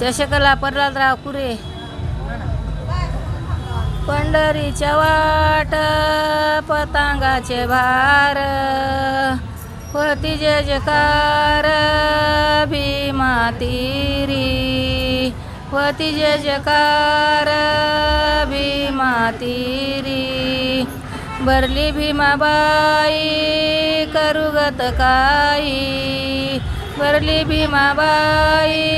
शशकला प्रल्हादराव कुरे पंढरीच्या वाट पतंगाचे भार होती जय जकार भीमा तीरी. होती जय जकार भीमा तीरी. भरली भीमाबाई करुगत काई. भरली भीमाबाई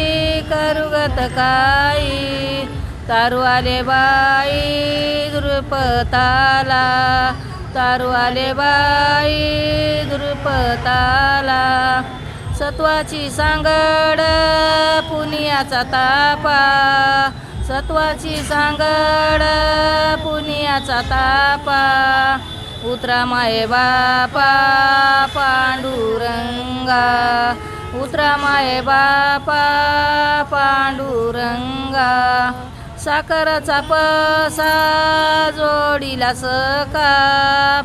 करुगत काई बाई द्रुपताला. तारुआले बाई द्रुपताला. सत्वाची सांगड पुनियाचा तापा. सत्वाची सांगड पुनियाचा तापा. उतरा माये बापा पांडुरंगा. उतरा माये बापा पांडुरंगा साखरचा पसा जोडीला सका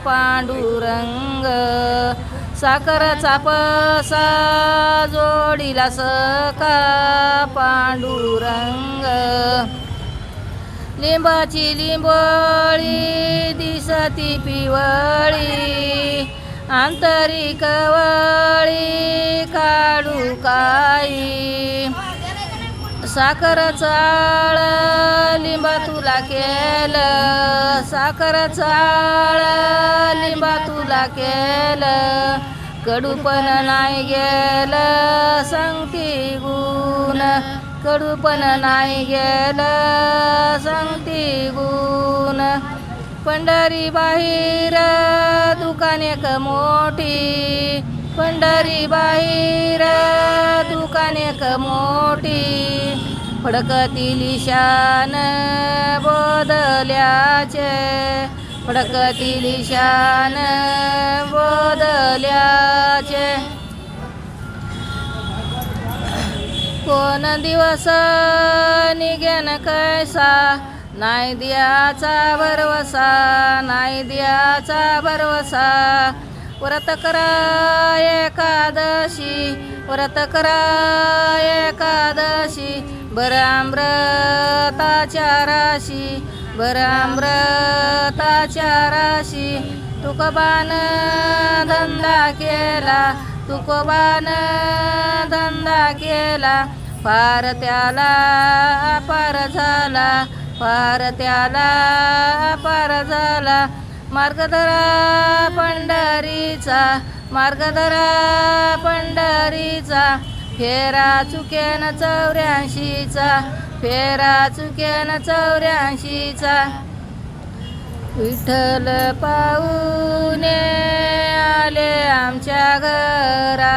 पांडुरंग साखरचा पसा जोडीला सका पांडुरंग. लिंबाची लिंबोळी दिसती पिवळी आंतरिक वळी काढू काई साखर चाळ लिंबा तुला केलं. साखर चाळ लिंबा तुला केलं. कडूपण नाही गेलं सांगती गुण. कडूपण नाही गेलं सांगती गुण. पंढरी बाहेर दुकान एक मोठी. पंढरी बाहेर दुकान एक मोठी. फडकतील शान बोधल्याचे फडकतील शान बोधल्याचे कोण दिवस निघेन कैसा? नाही दियाचा भरवसा नाही दियाचा भरवसा. व्रत करा एकादशी व्रत करा एकादशी. बरामृताच्या राशी बरामृताच्या राशी. तुकोबान धंदा केला तुकोबान धंदा केला. फार त्याला पार झाला फार त्याला पार झाला. मार्गधरा पंढरीचा मार्गधरा पंढरीचा. फेरा चुकेन चौऱ्याऐंशीचा फेरा चुकेन चौऱ्याऐंशीचा. विठ्ठल पाऊने आले आमच्या घरा